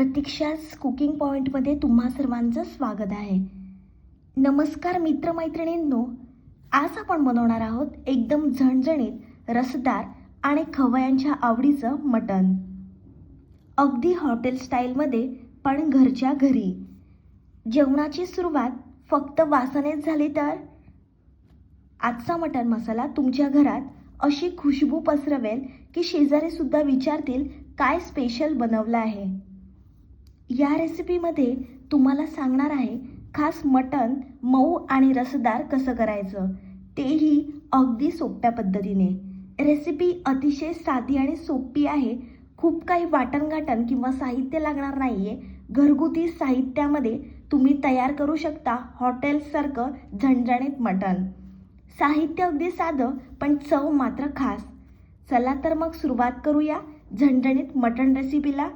प्रतीक्षाच cooking पॉईंटमध्ये तुम्हा सर्वांचं स्वागत आहे. नमस्कार मित्रमैत्रिणींनो आज आपण बनवणार आहोत एकदम झणझणीत रसदार आणि खवयांच्या आवडीचं मटण. अगदी हॉटेल स्टाईलमध्ये पण घरच्या घरी. जेवणाची सुरुवात फक्त वासनेच झाली तर? आजचा मटण मसाला तुमच्या घरात अशी खुशबू पसरवेल की शेजारी सुद्धा विचारतील काय स्पेशल बनवलं आहे? या रेसिपीमध्ये तुम्हाला सांगणार आहे खास मटण मऊ आणि रसदार कसं करायचं तेही अगदी सोप्या पद्धतीने. रेसिपी अतिशय साधी आणि सोपी आहे. खूप काही वाटणघाटण किंवा साहित्य लागणार नाही आहे घरगुती साहित्यामध्ये तुम्ही तयार करू शकता हॉटेल्ससारखं झणझणीत मटण. साहित्य अगदी साधं पण चव मात्र खास. चला तर मग सुरुवात करूया झणझणीत मटण रेसिपीला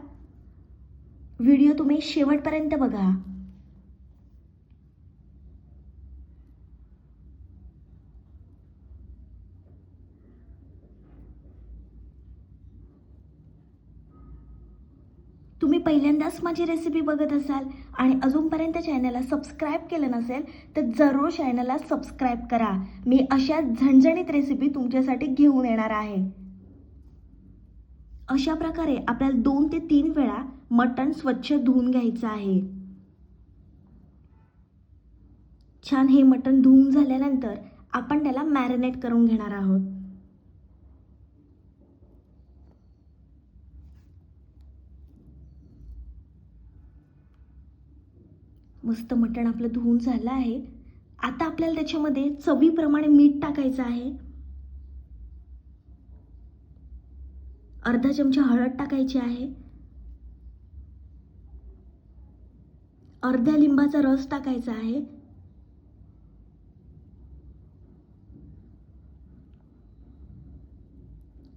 व्हिडिओ तुम्ही शेवटपर्यंत बघा. तुम्ही पहिल्यांदाच माझी रेसिपी बघत असाल आणि अजूनपर्यंत चॅनलला सबस्क्राईब केलं नसेल तर जरूर चॅनलला सबस्क्राईब करा. मी अशा झणझणीत रेसिपी तुमच्यासाठी घेऊन येणार आहे. अशा प्रकारे आपल्याला दोन ते तीन वेळा मटण स्वच्छ धुवून घ्यायचं आहे. छान हे मटण धुवून झाल्यानंतर आपण त्याला मॅरिनेट करून घेणार आहोत. मस्त मटण आपलं धुवून झालं आहे. आता आपल्याला त्याच्यामध्ये चवीप्रमाणे मीठ टाकायचं आहे. अर्धा चमचा हळद टाकायची आहे. अर्ध्या लिंबाचा रस टाकायचा आहे.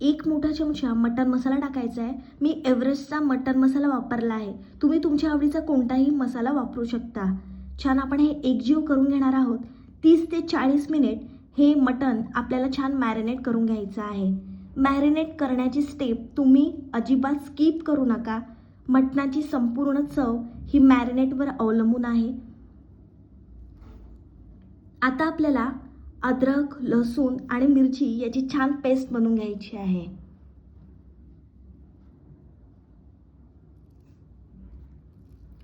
एक मोठा चमचा मटन मसाला टाकायचा आहे. मी एव्हरेस्टचा मटन मसाला वापरला आहे. तुम्ही तुमच्या आवडीचा कोणताही मसाला वापरू शकता. छान आपण हे एकजीव करून घेणार आहोत. तीस ते चाळीस मिनिट हे मटन आपल्याला छान मॅरिनेट करून घ्यायचं आहे. मॅरिनेट करण्याची स्टेप तुम्ही अजिबात स्किप करू नका. मटणाची संपूर्ण चव ही मॅरिनेटवर अवलंबून आहे. आता आपल्याला अद्रक लसूण आणि मिरची याची छान पेस्ट बनवून घ्यायची आहे.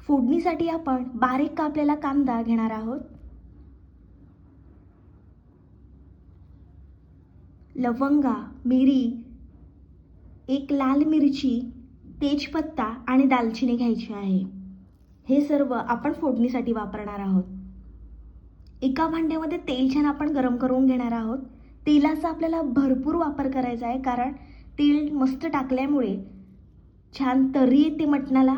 फोडणीसाठी आपण बारीक कापलेला कांदा घेणार आहोत. लवंगा मिरी एक लाल मिरची तेजपत्ता आणि दालचिनी घ्यायची आहे. हे सर्व आपण फोडणीसाठी वापरणार आहोत. एका भांड्यामध्ये तेल छान आपण गरम करून घेणार आहोत. तेलाचा आपल्याला भरपूर वापर करायचा आहे कारण तेल मस्त टाकल्यामुळे छान तरी येते मटणाला.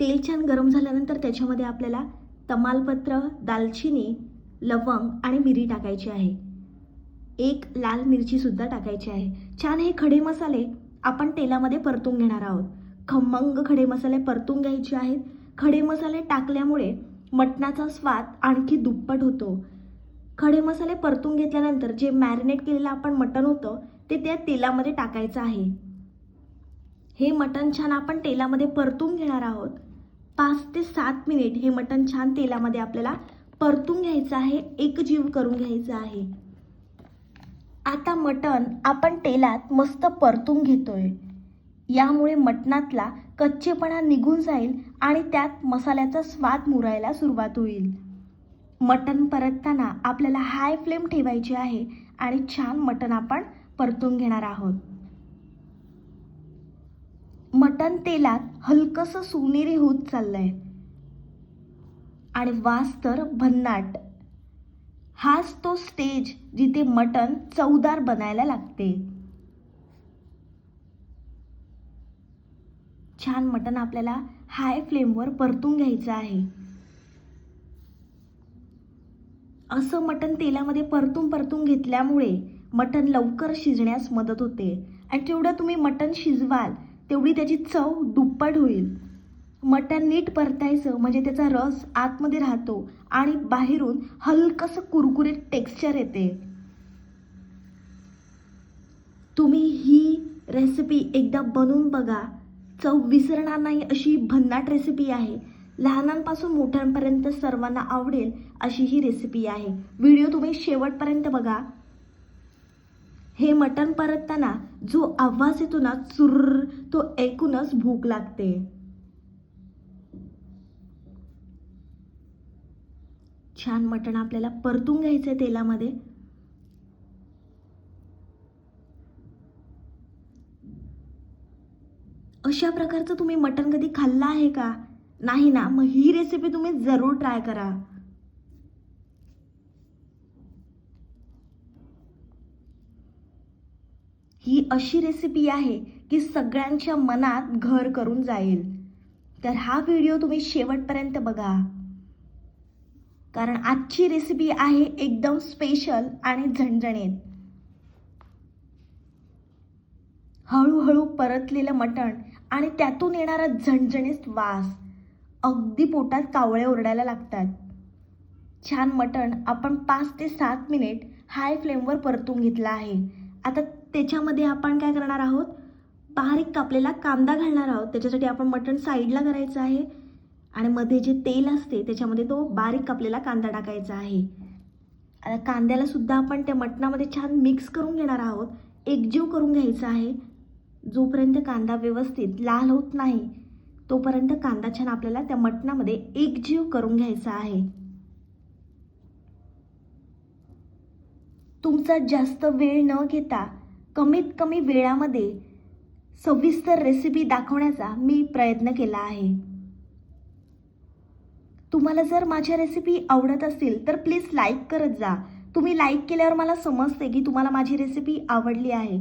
तेल छान गरम झाल्यानंतर त्याच्यामध्ये आपल्याला तमालपत्र दालचिनी लवंग आणि मिरी टाकायची आहे. एक लाल मिरची सुद्धा टाकायची आहे. छान हे खडे मसाले आपण तेलामध्ये परतून घेणार आहोत. खमंग खडे मसाले परतून घ्यायचे आहेत. खडे मसाले टाकल्यामुळे मटणाचा स्वाद आणखी दुप्पट होतो. खडे मसाले परतून घेतल्यानंतर जे मॅरिनेट केलेलं आपण मटण होतं ते त्या तेलामध्ये टाकायचं आहे. हे मटण छान आपण तेलामध्ये परतून घेणार आहोत. पाच ते सात मिनिट हे मटण छान तेलामध्ये आपल्याला परतून घ्यायचं आहे एकजीव करून घ्यायचं आहे. आता मटण आपण तेलात मस्त परतून घेतोय. यामुळे मटणातला कच्चेपणा निघून जाईल आणि त्यात मसाल्याचा स्वाद मुरायला सुरुवात होईल. मटण परतताना आपल्याला हाय फ्लेम ठेवायची आहे आणि छान मटण आपण परतून घेणार आहोत. मटण तेलात हलकंसं सोनेरी होत चाललंय. आणि वास तर भन्नाट. हाच तो स्टेज जिथे मटण चवदार बनायला लागते. छान मटण आपल्याला हाय फ्लेमवर परतून घ्यायचं आहे. असं मटण तेलामध्ये परतून परतून घेतल्यामुळे मटण लवकर शिजण्यास मदत होते. आणि जेवढं तुम्ही मटण शिजवाल तेवढी त्याची चव दुप्पट होईल. मटण नीट परतायचं म्हणजे त्याचा रस आतमध्ये राहतो आणि बाहेरून हलकंसं कुरकुरीत टेक्स्चर येते. तुम्ही ही रेसिपी एकदा बनवून बघा. चव विसरणार नाही अशी भन्नाट रेसिपी आहे. लहानांपासून मोठ्यांपर्यंत सर्वांना आवडेल अशी ही रेसिपी आहे. व्हिडिओ तुम्ही शेवटपर्यंत बघा. हे मटण परतताना जो आवाज येतो ना चुर्र तो ऐकूनच भूक लागते. छान मटण आपल्याला परतून घ्यायचंय तेलामध्ये. अशा प्रकारचं तुम्ही मटण कधी खाल्लं आहे का? नाही ना मग ही रेसिपी तुम्ही जरूर ट्राय करा. ही अशी रेसिपी आहे की सगळ्यांच्या मनात घर करून जाईल. तर हा व्हिडिओ तुम्ही शेवटपर्यंत बघा. कारण आजची रेसिपी आहे एकदम स्पेशल आणि झणझणीत. हळूहळू परतलेलं मटण आणि त्यातून येणारा झणझणीत वास. अगदी पोटात कावळे ओरडायला लागतात. छान मटण आपण पाच ते सात मिनिट हाय फ्लेमवर परतून घेतला आहे. आता त्याच्यामध्ये आपण काय करणार आहोत? बारीक कापलेला कांदा घालणार आहोत. त्याच्यासाठी आपण मटण साईडला करायचं आहे. आणि मध्ये जे तेल असते त्याच्यामध्ये तो बारीक कापलेला कांदा टाकायचा आहे. आता कांद्याला सुद्धा आपण त्या मटणामध्ये छान मिक्स करून घेणार आहोत. एकजीव करून घ्यायचा आहे. जोपर्यंत कांदा व्यवस्थित लाल होत नाही तोपर्यंत कांदा छान आपल्याला त्या मटणामध्ये एकजीव करून घ्यायचा आहे. तुमचा जास्त वेळ न घेता कमीत कमी वेळामध्ये सविस्तर रेसिपी दाखवण्याचा मी प्रयत्न केला आहे. तुम्हाला जर माझ्या रेसिपी आवडत असतील तर प्लीज लाईक करत जा. तुम्ही लाईक केल्यावर मला समजते की तुम्हाला माझी रेसिपी आवडली आहे.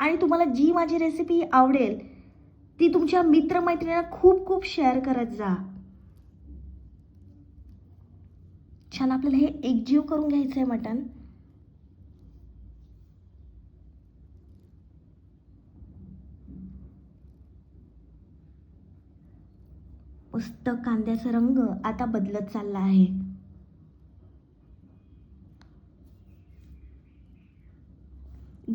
आणि तुम्हाला जी माझी रेसिपी आवडेल ती तुमच्या मित्रमैत्रिणींना खूप खूप शेअर करत जा. छान आपल्याला हे एकजीव करून घ्यायचं आहे मटण. मस्त कांद्याचा रंग आता बदलत चालला आहे.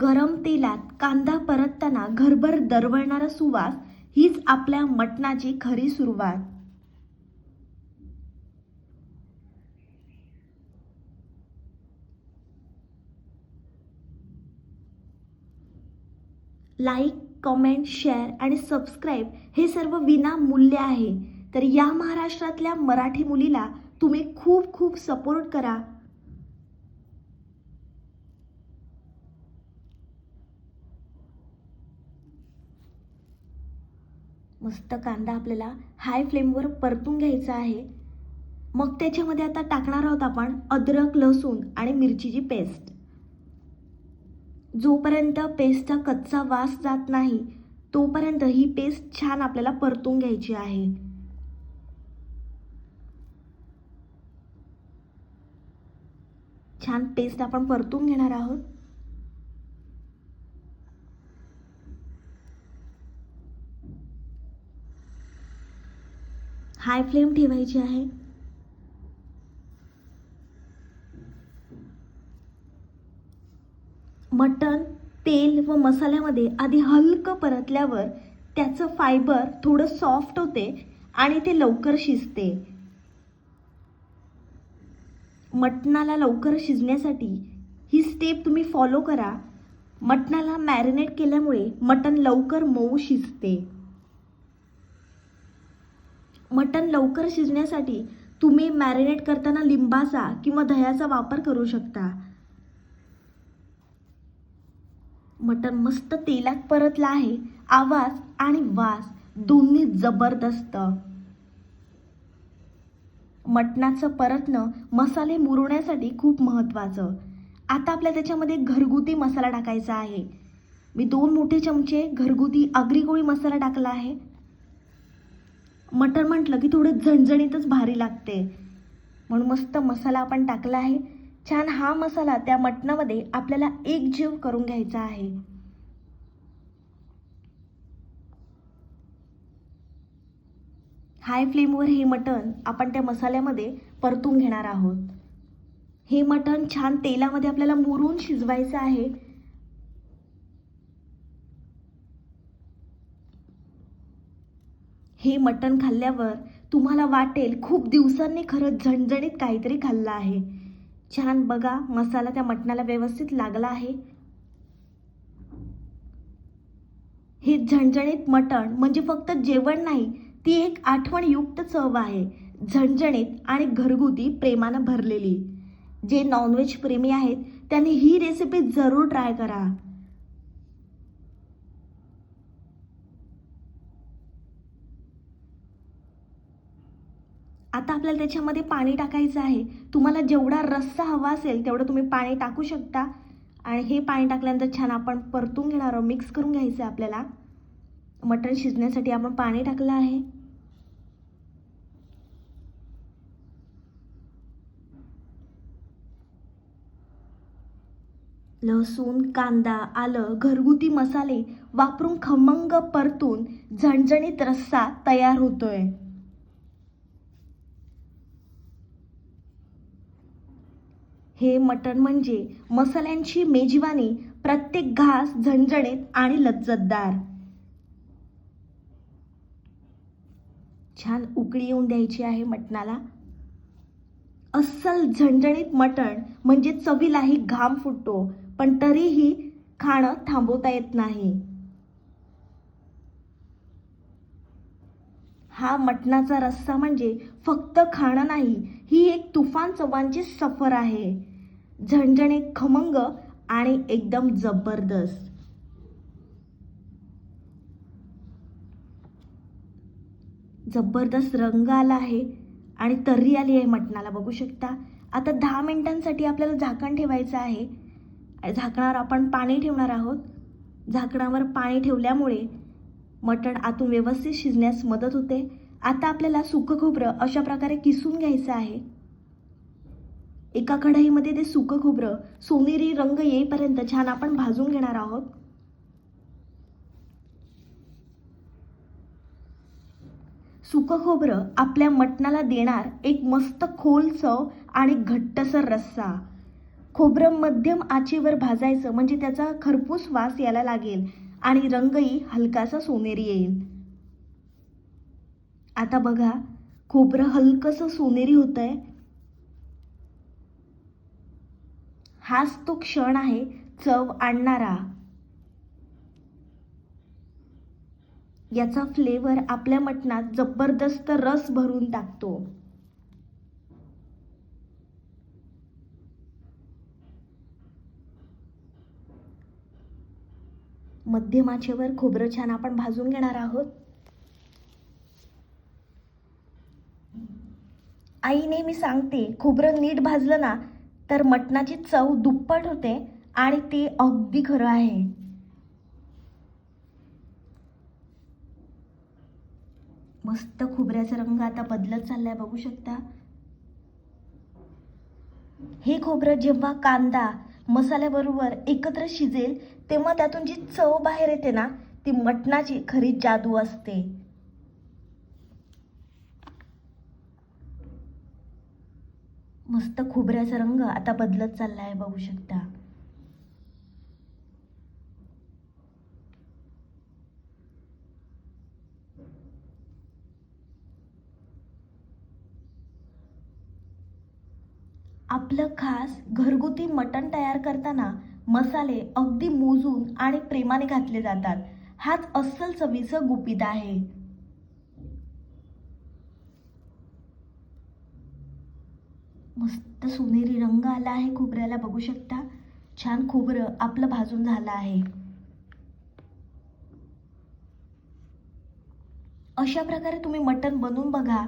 गरम तेलात कांदा परतताना घरभर दरवळणारा सुवास हीच आपल्या मटणाची खरी सुरुवात. लाईक कमेंट शेअर आणि सबस्क्राईब हे सर्व विनामूल्य आहे. तर या महाराष्ट्रातल्या मराठी मुलीला तुम्ही खूप खूप सपोर्ट करा. मस्त कांदा आपल्याला हाय फ्लेमवर परतून घ्यायचा आहे. मग त्याच्यामध्ये आता टाकणार आहोत आपण अद्रक लसूण आणि मिरचीची पेस्ट जोपर्यंत पेस्टचा कच्चा वास जात नाही तोपर्यंत ही पेस्ट छान आपल्याला परतून घ्यायची आहे. छान पेस्ट आपण परतून घेणार आहोत. हाय फ्लेम ठेवायची आहे. मटण तेल व मसाल्यामध्ये आधी हलकं परतल्यावर त्याचं फायबर थोडं सॉफ्ट होते आणि ते लवकर शिजते. मटणाला लवकर शिजण्यासाठी ही स्टेप तुम्ही फॉलो करा. मटणाला मॅरिनेट केल्यामुळे मटण लवकर मऊ शिजते. मटण लवकर शिजण्यासाठी तुम्ही मॅरिनेट करताना लिंबाचा किंवा दह्याचा वापर करू शकता. मटण मस्त तेलात परतला आहे. आवाज आणि वास दोन्ही जबरदस्त. मटणाचं परतणं मसाले मुरवण्यासाठी खूप महत्त्वाचं. आता आपल्या त्याच्यामध्ये घरगुती मसाला टाकायचा आहे. मी दोन मोठे चमचे घरगुती आगरी गोळी मसाला टाकला आहे. मटण म्हटलं की थोडं झणझणीतच भारी लागते. म्हणून मस्त मसाला आपण टाकला आहे. छान हा मसाला त्या मटणामध्ये आपल्याला एक जीव करून घ्यायचा आहे. हाय फ्लेमवर हे मटण आपण त्या मसाल्यामध्ये परतून घेणार आहोत. हे मटण छान तेलामध्ये आपल्याला मुरून शिजवायचं आहे. हे मटण खाल्ल्यावर तुम्हाला वाटेल खूप दिवसांनी खरंच झणझणीत काहीतरी खाल्लं आहे. छान बघा मसाला त्या मटणाला व्यवस्थित लागला आहे. हे झणझणीत मटण म्हणजे फक्त जेवण नाही ती एक आठवणयुक्त चव आहे. झणझणीत आणि घरगुती प्रेमानं भरलेली. जे नॉनव्हेज प्रेमी आहेत त्यांनी ही रेसिपी जरूर ट्राय करा. आता आपल्याला त्याच्यामध्ये पाणी टाकायचं आहे. तुम्हाला जेवढा रस्सा हवा असेल तेवढं तुम्ही पाणी टाकू शकता. आणि हे पाणी टाकल्यानंतर छान आपण परतून घेणार आहोत मिक्स करून घ्यायचं आहे आपल्याला. मटण शिजण्यासाठी आपण पाणी टाकलं आहे. लसूण कांदा आलं घरगुती मसाले वापरून खमंग परतून झणझणीत रस्सा तयार होतोय. हे मटण म्हणजे मसाल्यांची मेजवानी प्रत्येक घास झणझणीत आणि लज्जतदार. छान उकळी येऊन द्यायची आहे मटणाला. अस्सल झणझणीत मटण म्हणजे चवीलाही घाम फुटतो पण तरीही खाणं थांबवता येत नाही. हा मटणाचा रस्सा म्हणजे फक्त खाणं नाही ही एक तुफान चव्हाणची सफर आहे. झणझणे खमंग आणि एकदम जबरदस्त. जबरदस्त रंग आला आहे आणि तर्री आली आहे मटणाला बघू शकता. आता दहा मिनिटांसाठी आपल्याला झाकण ठेवायचं आहे. झाकणावर आपण पाणी ठेवणार आहोत. झाकणावर पाणी ठेवल्यामुळे मटण आतून व्यवस्थित शिजण्यास मदत होते. आता आपल्याला सुकं खोबरं अशा प्रकारे किसून घ्यायचं आहे. एका कढईमध्ये ते सुकं खोबरं सोनेरी रंग येईपर्यंत छान आपण भाजून घेणार आहोत. सुकं खोबरं आपल्या मटणाला देणार एक मस्त खोल चव आणि घट्टसर रस्सा. खोबरं मध्यम आचेवर भाजायचं म्हणजे त्याचा खरपूस वास यायला लागेल. आणि रंगही हलकासा सोनेरी येईल. आता बघा खोबरं हलकंसं सोनेरी होत आहे हाच तो क्षण आहे चव आणणारा. याचा फ्लेवर आपल्या मटणात जबरदस्त रस भरून टाकतो. मध्यमाचेवर खोबरं छान आपण भाजून घेणार आहोत. आई नेहमी सांगते खोबरं नीट भाजलं ना तर मटणाची चव दुप्पट होते आणि ते अगदी खरं आहे. मस्त खोबऱ्याचा रंग आता बदलत चाललाय बघू शकता. हे खोबरं जेव्हा कांदा मसाल्याबरोबर एकत्र शिजेल तेव्हा त्यातून जी चव बाहेर येते ना ती मटणाची खरी जादू असते. मस्त खोबऱ्याचा रंग आता बदलत चाललाय बघू शकता. आपलं खास घरगुती मटण तयार करताना मसाले अगदी मोजून आणि प्रेमाने घातले जातात. हाच अस्सल चवीचं गुपित आहे. मस्त सोनेरी रंग आला आहे खोबऱ्याला बघू शकता? छान खोबरं आपलं भाजून झालं आहे. अशा प्रकारे तुम्ही मटण बनवून बघा.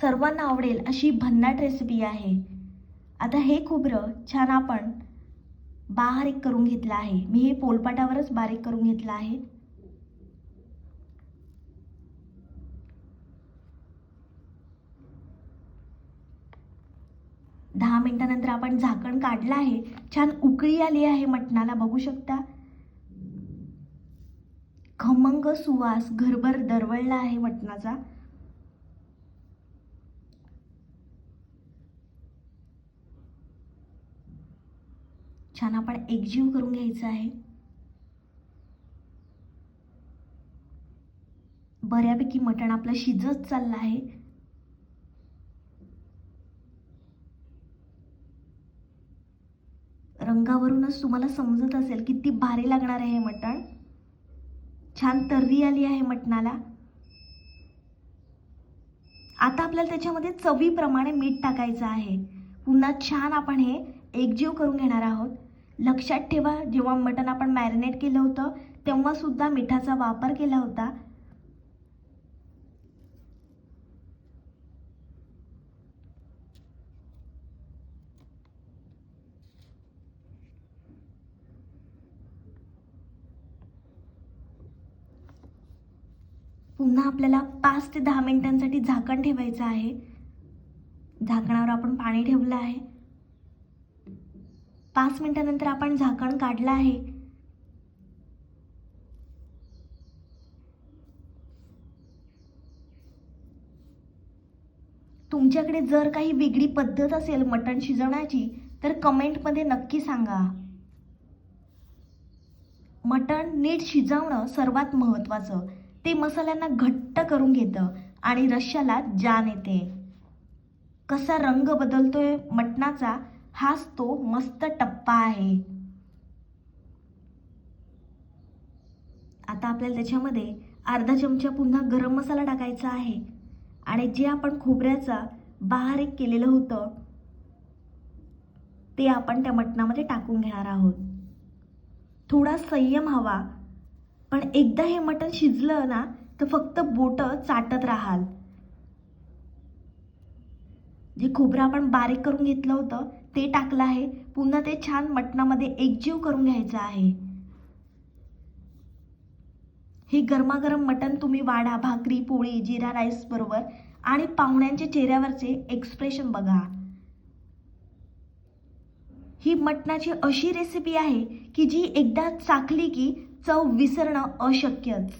सर्वांना आवडेल अशी भन्नाट रेसिपी आहे. आता हे खोबरं छान आपण बारीक करून घेतलं आहे. मी हे पोलपाटावरच बारीक करून घेतलं आहे. दहा मिनिटानंतर आपण झाकण काढलं आहे. छान उकळी आली आहे मटणाला बघू शकता. खमंग सुवास घरभर दरवळला आहे मटणाचा. छान आपण एकजीव करून घ्यायचं आहे. बऱ्यापैकी मटण आपलं शिजत चाललं आहे. रंगावरूनच तुम्हाला समजत असेल किती भारी लागणार आहे हे मटण. छान तर्री आली आहे मटणाला. आता आपल्याला त्याच्यामध्ये चवीप्रमाणे मीठ टाकायचं आहे. पुन्हा छान आपण हे एकजीव करून घेणार आहोत. लक्षात ठेवा जेव्हा मटण आपण मॅरिनेट केलं होतं तेव्हा सुद्धा मिठाचा वापर केला होता. पुन्हा आपल्याला पाच ते दहा मिनिटांसाठी झाकण ठेवायचं आहे. झाकणावर आपण पाणी ठेवलं आहे. पाच मिनिटानंतर आपण झाकण काढलं आहे. तुमच्याकडे जर काही वेगळी पद्धत असेल मटण शिजवण्याची तर कमेंटमध्ये नक्की सांगा. मटण नीट शिजवणं सर्वात महत्त्वाचं. ते मसाल्यांना घट्ट करून घेतं आणि रश्याला जान येते. कसा रंग बदलतोय मटणाचा हाच तो मस्त टप्पा आहे. आता आपल्याला त्याच्यामध्ये अर्धा चमचा पुन्हा गरम मसाला टाकायचा आहे. आणि जे आपण खोबऱ्याचा बारीक केलेलं होतं ते आपण त्या मटणामध्ये टाकून घेणार आहोत. थोडा संयम हवा पण एकदा हे मटण शिजलं ना तर फक्त बोटं चाटत राहाल. जे खोबरं आपण बारीक करून घेतलं होतं ते टाकलं आहे. पुन्हा ते छान मटणामध्ये एकजीव करून घ्यायचं आहे. हे गरमागरम मटण तुम्ही वाडा भाकरी पोळी जिरा राईस बरोबर आणि पाहुण्यांच्या चेहऱ्यावरचे एक्सप्रेशन बघा. ही मटणाची अशी रेसिपी आहे की जी एकदा चाखली की चव विसरणं अशक्यच.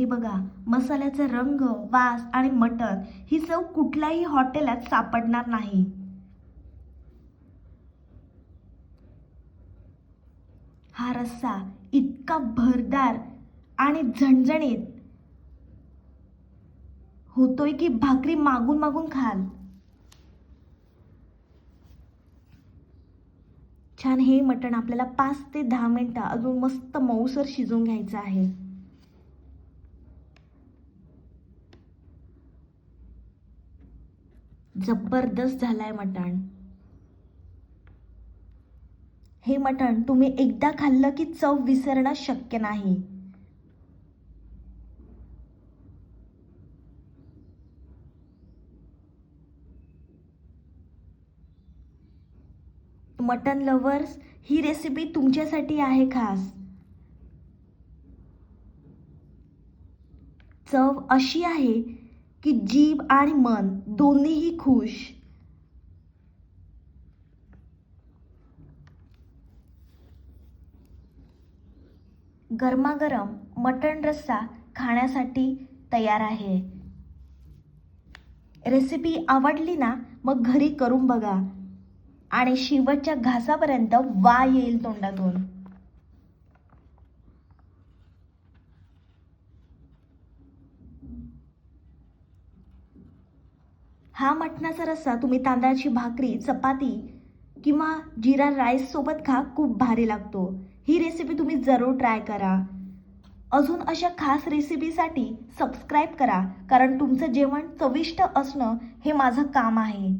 हे बघा मसाल्याचा रंग वास आणि मटण ही चव कुठल्याही हॉटेलात सापडणार नाही. हा रस्सा इतका भरदार आणि झणझणीत होतोय की भाकरी मागून मागून खाल. छान हे मटण आपल्याला पाच ते दहा मिनिटं अजून मस्त मऊसर शिजवून घ्यायचं आहे. जबरदस्त झालाय मटण. हे मटण तुम्ही एकदा खाल्लं की चव विसरणं शक्य नाही. मटन लवर्स ही रेसिपी तुमच्यासाठी आहे खास. चव अशी आहे की जीभ आणि मन दोन्हीही खुश. गरमागरम मटण रस्सा खाण्यासाठी तयार आहे. रेसिपी आवडली ना मग घरी करून बघा. आणि शेवटच्या घासापर्यंत वा येईल तोंडातून. हा मटणाचा रस्सा तुम्ही तांदळाची भाकरी चपाती किंवा जिरा राईस सोबत खा खूप भारी लागतो. ही रेसिपी तुम्ही जरूर ट्राय करा. अजून अशा खास रेसिपीसाठी सबस्क्राईब करा कारण तुमचं जेवण चविष्ट असणं हे माझं काम आहे.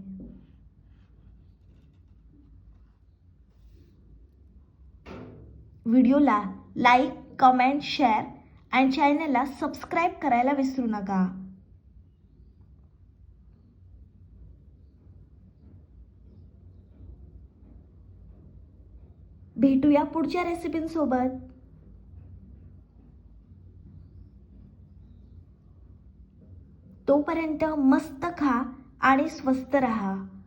व्हिडिओला लाईक कमेंट शेअर अँड चॅनलला सबस्क्राईब करायला विसरू नका. भेटूया पुढच्या रेसिपींसोबत. तोपर्यंत मस्त खा आणि स्वस्त रहा.